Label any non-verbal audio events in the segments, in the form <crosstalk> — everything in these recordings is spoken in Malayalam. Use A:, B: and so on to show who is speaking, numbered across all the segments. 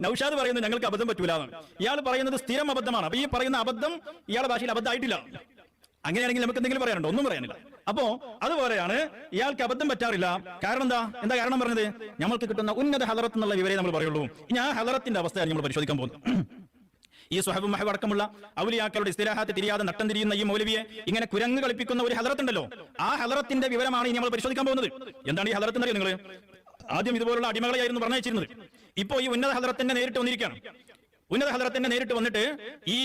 A: നൌഷാദ് പറയുന്നത് ഞങ്ങൾക്ക് അബദ്ധം പറ്റൂല ഇയാൾ പറയുന്നത് സ്ഥിരം അബദ്ധമാണ്. അപ്പൊ ഈ പറയുന്ന അബദ്ധം ഇയാളുടെ ഭാഷയിൽ അബദ്ധമായിട്ടില്ല. അങ്ങനെയാണെങ്കിൽ നമുക്ക് എന്തെങ്കിലും പറയാനുണ്ടോ? ഒന്നും പറയാനില്ല. അപ്പോ അതുപോലെയാണ് ഇയാൾക്ക് അബദ്ധം പറ്റാറില്ല. കാരണം എന്താ? എന്താ കാരണം പറഞ്ഞത്? നമ്മൾക്ക് കിട്ടുന്ന ഉന്നത ഹലറത്ത് എന്നുള്ള വിവരേ നമ്മൾ പറയുള്ളൂ. ഇനി ആ ഹലറത്തിന്റെ അവസ്ഥയാണ് നമ്മൾ പരിശോധിക്കാൻ പോകുന്നത്. ഈ സുഹബ് മഹബ് അടക്കമുള്ള ഔലിയാക്കളുടെ ഇസ്തിരാഹാത്ത് തിരിയാതെ നട്ടം തിരിയുന്ന ഈ മൗലവിയെ ഇങ്ങനെ കുരങ്ങ് കളിപ്പിക്കുന്ന ഒരു ഹലറത്തുണ്ടല്ലോ ആ ഹലറത്തിന്റെ വിവരമാണ് ഇനി നമ്മൾ പരിശോധിക്കാൻ പോകുന്നത്. എന്താണ് ഈ ഹലറത്ത് എന്നറിയോ നിങ്ങൾ ആദ്യം ഇതുപോലുള്ള അടിമകളെയായിരുന്നു പറഞ്ഞയച്ചിരുന്നത്. ഇപ്പോ ഈ ഉന്നത ഹലറത്തിന്റെ നേരിട്ട് വന്നിരിക്കുകയാണ്. ഉന്നത ഹലറത്തിന്റെ നേരിട്ട് വന്നിട്ട് ഈ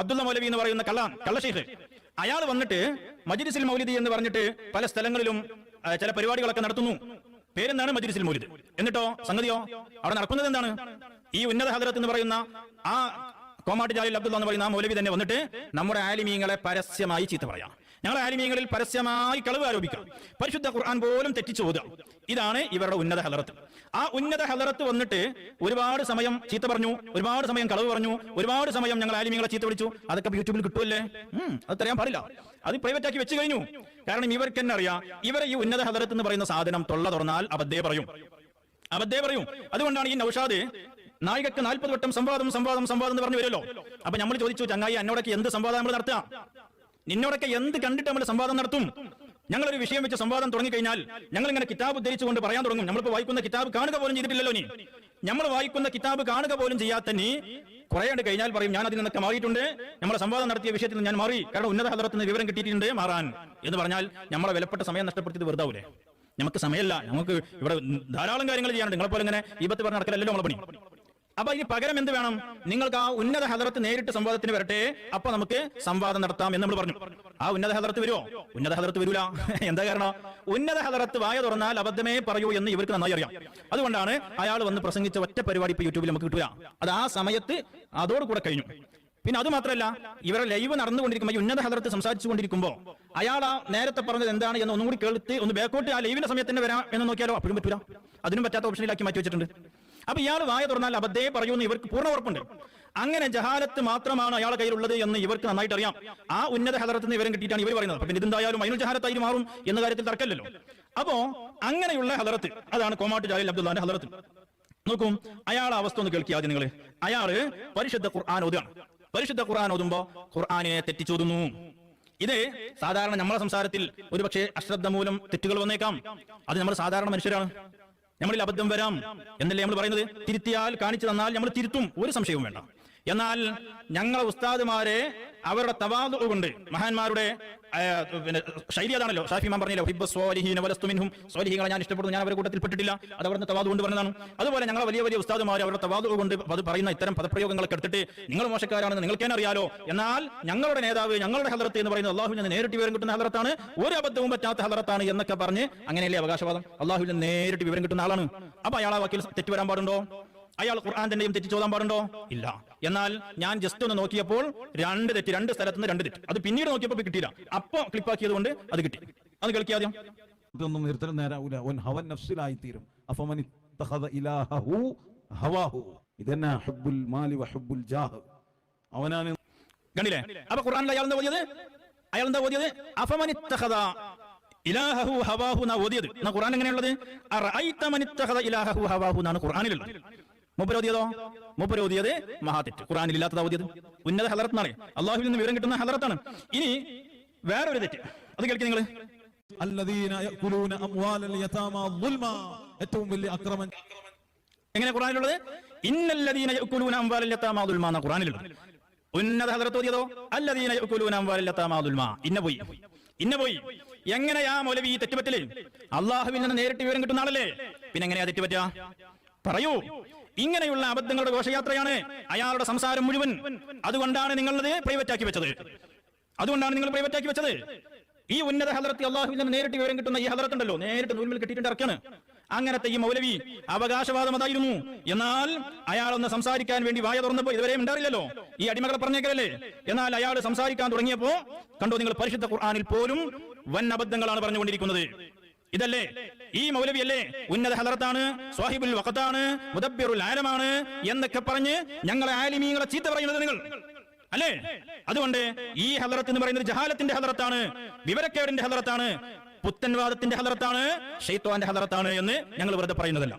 A: അബ്ദുള്ള മൗലവി എന്ന് പറയുന്ന കള്ള കള്ളശേഖ് അയാൾ വന്നിട്ട് മജിരിസിൽ മൗലിദി എന്ന് പറഞ്ഞിട്ട് പല സ്ഥലങ്ങളിലും ചില പരിപാടികളൊക്കെ നടത്തുന്നു. പേരെന്താണ് മജിരിസിൽ മൗലിദ്? എന്നിട്ടോ സംഗതിയോ? അവിടെ നടക്കുന്നത് എന്താണ്? ഈ ഉന്നത ഹദരത്ത് എന്ന് പറയുന്ന ആ കോമാട്ടി ജാലിൽ അബ്ദുള്ള എന്ന് പറയുന്ന ആ മൗലവി തന്നെ വന്നിട്ട് നമ്മുടെ ആലിമീങ്ങളെ പരസ്യമായി ചീത്ത പറയാം ഞങ്ങളെ ആലിമീങ്ങളിൽ പരസ്യമായി കളവ് ആരോപിക്കണം. പരിശുദ്ധ ഖുർആൻ പോലും തെറ്റിച്ചു ഓതുക. ഇതാണ് ഇവരുടെ ഉന്നത ഹലറത്ത് ആ ഉന്നത ഹലറത്ത് വന്നിട്ട് ഒരുപാട് സമയം ചീത്ത പറഞ്ഞു ഒരുപാട് സമയം കളവ് പറഞ്ഞു ഒരുപാട് സമയം ഞങ്ങൾ ആലിമീങ്ങളെ ചീത്ത വിളിച്ചു. അതൊക്കെ യൂട്യൂബിൽ കിട്ടുമല്ലേ അത് തരാൻ പാടില്ല. അത് പ്രൈവറ്റ് ആക്കി വെച്ചു കഴിഞ്ഞു. കാരണം ഇവർക്ക് തന്നെ അറിയാം ഇവരെ ഈ ഉന്നത ഹലറത്ത് എന്ന് പറയുന്ന സാധനം തൊള്ള തുറന്നാൽ അബദ്ധേ പറയും. അബദ്ധേ പറയും. അതുകൊണ്ടാണ് ഈ നൌഷാദ് നായികക്ക് നാൽപ്പത് വട്ടം സംവാദം സംവാദം സംവാദം എന്ന് പറഞ്ഞു വരുമല്ലോ. അപ്പൊ നമ്മൾ ചോദിച്ചു ചങ്ങായി എന്നോടൊക്കെ എന്ത് സംവാദം നമ്മൾ നടത്തുക? നിന്നോടൊക്കെ എന്ത് കണ്ടിട്ട് നമ്മൾ സംവാദം നടത്തും? ഞങ്ങളൊരു വിഷയം വെച്ച് സംവാദം തുടങ്ങി കഴിഞ്ഞാൽ ഞങ്ങൾ ഇങ്ങനെ കിതാബ് ഉദ്ധരിച്ചുകൊണ്ട് പറയാൻ തുടങ്ങും. നമ്മളിപ്പോ വായിക്കുന്ന കിതാബ് കാണുക പോലും ചെയ്തിട്ടില്ലല്ലോ നീ നമ്മൾ വായിക്കുന്ന കിതാബ് കാണുക പോലും ചെയ്യാത്ത നീ കുറെ കഴിഞ്ഞാൽ പറയും ഞാൻ അതിൽ നിന്നൊക്കെ മാറിയിട്ടുണ്ട്. നമ്മളെ സംവാദം നടത്തിയ വിഷയത്തിൽ ഞാൻ മാറി. കാരണം ഉന്നത ഹദറത്തിന് വിവരം കിട്ടിയിട്ടുണ്ട് മാറാൻ. എന്ന് പറഞ്ഞാൽ നമ്മളെ വിലപ്പെട്ട സമയം നഷ്ടപ്പെടുത്തിയത് വെറുതാവൂലേ? നമുക്ക് സമയമല്ല. നമുക്ക് ഇവിടെ ധാരാളം കാര്യങ്ങൾ ചെയ്യാനുണ്ട്. നിങ്ങളെപ്പോലെ ഇങ്ങനെ ഈ പത്ത് പറഞ്ഞ നടക്കലല്ലോ നമ്മളെ പണി. അപ്പൊ ഇനി പകരം എന്ത് വേണം? നിങ്ങൾക്ക് ആ ഉന്നത ഹദറത്ത് നേരിട്ട് സംവാദത്തിന് വരട്ടെ. അപ്പൊ നമുക്ക് സംവാദം നടത്താം എന്ന് നമ്മൾ പറഞ്ഞു. ആ ഉന്നത ഹദറത്ത് വരുമോ ഉന്നത ഹദറത്ത് വരൂല. <laughs> എന്താ കാരണം? ഉന്നത ഹദറത്ത് വായ തുറന്നാൽ അബദ്ധമേ പറയൂ എന്ന് ഇവർക്ക് നന്നായി അറിയാം. അതുകൊണ്ടാണ് അയാൾ വന്ന് പ്രസംഗിച്ച ഒറ്റ പരിപാടി ഇപ്പൊ യൂട്യൂബിൽ നമുക്ക് കിട്ടൂല അത് ആ സമയത്ത് അതോടുകൂടെ കഴിഞ്ഞു. പിന്നെ അത് മാത്രമല്ല ഇവരെ ലൈവ് നടന്നുകൊണ്ടിരിക്കുമ്പോൾ ഉന്നത ഹദറത്ത് സംസാരിച്ചുകൊണ്ടിരിക്കുമ്പോൾ അയാൾ ആ നേരത്തെ പറഞ്ഞത് എന്താണ് എന്ന് ഒന്നും കൂടി കേൾത്ത് ഒന്ന് ബാക്കോട്ട് ആ ലൈവിന്റെ സമയത്ത് തന്നെ വരാം എന്ന് നോക്കിയാലോ? അപ്പോഴും പറ്റൂല. അതിനും പറ്റാത്ത ഓപ്ഷനിലാക്കി മാറ്റി വെച്ചിട്ടുണ്ട്. അപ്പൊ ഇയാൾ വായ തുറന്നാൽ അബദ്ധേ പറയൂന്ന് ഇവർക്ക് പൂർണ ഉറപ്പുണ്ട്. അങ്ങനെ ജഹാലത്ത് മാത്രമാണ് അയാളെ കയ്യിലുള്ളത് എന്ന് ഇവർക്ക് നന്നായിട്ട് അറിയാം ആ ഉന്നത ഹലത്തിൽ നിന്ന് ഇവരും കിട്ടിയിട്ടാണ് ഇവർ പറയുന്നത്. പിന്നെ ഇതെന്തായാലും അതിന് ജഹാലത്തായി മാറും എന്ന കാര്യത്തിൽ തർക്കല്ലോ അപ്പോ അങ്ങനെയുള്ള ഹദറത്ത് അതാണ് കോമാട്ട് ജാലിൽ അബ്ദുല്ലാന്റെ ഹദറത്ത്. നോക്കും അയാൾ അവസ്ഥ ഒന്ന് കേൾക്കുക ആദ്യം നിങ്ങൾ അയാൾ പരിശുദ്ധ ഖുർആൻ ഓതുകയാണ്. പരിശുദ്ധ ഖുർആൻ ഓതുമ്പോ ഖുർആാനിനെ തെറ്റിച്ചോതുന്നു. ഇത് സാധാരണ നമ്മളെ സംസാരത്തിൽ ഒരുപക്ഷെ അശ്രദ്ധ മൂലം തെറ്റുകൾ വന്നേക്കാം. അത് നമ്മൾ സാധാരണ മനുഷ്യരാണ്. നമ്മളിൽ അബദ്ധം വരാം എന്നല്ലേ നമ്മൾ പറയുന്നത്? തിരുത്തിയാൽ കാണിച്ചു തന്നാൽ നമ്മൾ തിരുത്തും. ഒരു സംശയവും വേണ്ട. എന്നാൽ ഞങ്ങളെ ഉസ്താദുമാരെ അവരുടെ തവാദു കൊണ്ട് മഹാന്മാരുടെ പിന്നെ ശൈലി അതാണല്ലോ. ഷാഫി മാം പറഞ്ഞല്ലോ ഹിബ് സ്വാലിഹീന വലസ്തു മിൻഹും. സ്വാലിഹീങ്ങളെ ഞാൻ ഇഷ്ടപ്പെടുന്നു ഞാൻ അവരുടെ കൂട്ടത്തിൽ പെട്ടിട്ടില്ല. അത് അവിടുന്ന് തവാദു കൊണ്ട് പറഞ്ഞതാണ്. അതുപോലെ ഞങ്ങളെ വലിയ വലിയ ഉസ്താദുമാർ അവരുടെ തവാദു കൊണ്ട് അത് പറയുന്ന ഇത്തരം പദപ്രയോഗങ്ങളൊക്കെ എടുത്തിട്ട് നിങ്ങൾ മോശക്കാരാണെന്ന് നിങ്ങൾക്ക് തന്നെ അറിയാലോ. എന്നാൽ ഞങ്ങളുടെ നേതാവ് ഞങ്ങളുടെ ഹലറത്ത് എന്ന് പറയുന്നത് അള്ളാഹു നിന്ന് നേരിട്ട് വിവരം കിട്ടുന്ന ഹലറത്താണ് ഒരു അബദ്ധവും പറ്റാത്ത ഹലറത്താണ് എന്നൊക്കെ പറഞ്ഞ് അങ്ങനെയല്ലേ അവകാശവാദം? അള്ളാഹു നിന്ന് നേരിട്ട് വിവരം കിട്ടുന്ന ആളാണ്. അപ്പൊ അയാളെ വക്കീൽ തെറ്റ് വരാൻ പാടുണ്ടോ? അയാൾ ഖുർആൻ തന്നെയും തെറ്റ് ചോദാൻ പാടുണ്ടോ? ഇല്ല. എന്നാൽ ഞാൻ ജസ്റ്റ് ഒന്ന് നോക്കിയപ്പോൾ രണ്ട് തെറ്റ് രണ്ട് സ്ഥലത്ത് നിന്ന് രണ്ട് തെറ്റ്. അത് പിന്നീട് നോക്കിയപ്പോൾ കിട്ടിയില്ല. അപ്പൊ ക്ലിപ്പാക്കിയത് കൊണ്ട് അത് കിട്ടി. അത് കളിക്കുക ആദ്യം.
B: ഇതൊന്നും നിർത്തലും നേരാവൂല. ഓൻ ഹവൻ നഫ്സിലായി തീരും അഫമൻ ഇത്തഖദ ഇലാഹഹു ഹവാഹു. ഇതന്നെ ഹുബ്ബുൽ മാലി വഹുബ്ബുൽ ജാഹ്. അവനാണ്
A: കണ്ടില്ലേ? അപ്പൊ ഖുർആനിൽ അയാൾ എന്താ ഓതിയത്? അയാൾ എന്താ ഓതിയത്? അഫമനിത്തഖദ ഇലാഹഹു ഹവാഹു എന്നാ ഓതിയത്. എന്നാ ഖുർആൻ എങ്ങനെയുള്ളത് അറഅയ്ത മനിത്തഖദ ഇലാഹഹു ഹവാഹു എന്നാണ് ഖുർആനിലുള്ളത്. മൂപ്പര് ഓതിയതോ മൂപ്പര് ഓതിയത് മഹാതെറ്റ്. ഖുറാനിൽ ഇല്ലാത്തതാ ഓതിയത് ഉന്നത ഹലറത്താണ് അള്ളാഹുവിൽ നിന്ന് വിവരം കിട്ടുന്ന ഹലറത്താണ് ഇനി വേറൊരു തെറ്റ്. അത് കേൾക്കി നിങ്ങൾ
B: ഏറ്റവും വലിയ അക്രമം
A: എങ്ങനെ ഖുറാനിലുള്ളത് ഇന്നല്ലദീന യഅകുലൂന അംവാലൽ യതാമാ ദുൽമാ എന്ന ഖുർആനിലുള്ളത്. ഉന്നത ഹദറത്ത് ഓതിയതോ? അല്ലദീന യഅകുലൂന അംവാലൽ യതാമാ ദുൽമാ ഇന്ന പോയി. ഇന്ന പോയി. എങ്ങനെയാ മൗലവി ഈ തെറ്റുപറ്റൽ അള്ളാഹുവിൽ നിന്ന് നേരിട്ട് വിവരം കിട്ടുന്ന ആളല്ലേ? പിന്നെ എങ്ങനെയാ തെറ്റുപറ്റാ പറയൂ. ഇങ്ങനെയുള്ള അബദ്ധങ്ങളുടെ ഘോഷയാത്രയാണ് അയാളുടെ സംസാരം മുഴുവൻ. അതുകൊണ്ടാണ് നിങ്ങളത് പ്രൈവറ്റ് ആക്കി വെച്ചത്. അതുകൊണ്ടാണ് നിങ്ങൾ പ്രൈവറ്റ് ആക്കി വെച്ചത്. ഈ ഉന്നത ഹലറത്തി അള്ളാഹുവിന്റെ നേരിട്ട് വിവരം കിട്ടുന്ന ഈ ഹലർത്ത് ഉണ്ടല്ലോ നേരിട്ട് നൂൽമിൽ കിട്ടിയിട്ട് ഇറക്കാണ് അങ്ങനത്തെ ഈ മൗലവി അവകാശവാദം അതായിരുന്നു. എന്നാൽ അയാൾ ഒന്ന് സംസാരിക്കാൻ വേണ്ടി വായ തുറന്നപ്പോ ഇതുവരെയും ഉണ്ടാറില്ലല്ലോ ഈ അടിമകളെ പറഞ്ഞേക്കലല്ലേ? എന്നാൽ അയാൾ സംസാരിക്കാൻ തുടങ്ങിയപ്പോ കണ്ടോ നിങ്ങൾ പരിശുദ്ധ ഖുർആാനിൽ പോലും വൻ അബദ്ധങ്ങളാണ് പറഞ്ഞുകൊണ്ടിരിക്കുന്നത്. ഇതല്ലേ? ഈ മൗലവിയല്ലേ? ഉന്നത ഹലറത്താണ് സ്വാഹിബുൽ വഖത്താണ് മുദബ്ബിറുൽ ആലമാണ് എന്നൊക്കെ പറഞ്ഞ് ഞങ്ങളെ ആലിമീങ്ങളെ ചീത്ത പറയുന്നത് നിങ്ങൾ. അല്ലേ? അതുകൊണ്ട് ഈ ഹലറത്ത് എന്ന് പറയുന്നത് ജഹാലത്തിന്റെ ഹലറത്താണ് വിവരക്കേടിന്റെ ഹലറത്താണ് പുത്തൻവാദത്തിന്റെ ഹലറത്താണ് ഷെയ്ത്വാന്റെ ഹലറത്താണ് എന്ന് ഞങ്ങൾ വെറുതെ പറയുന്നതല്ല.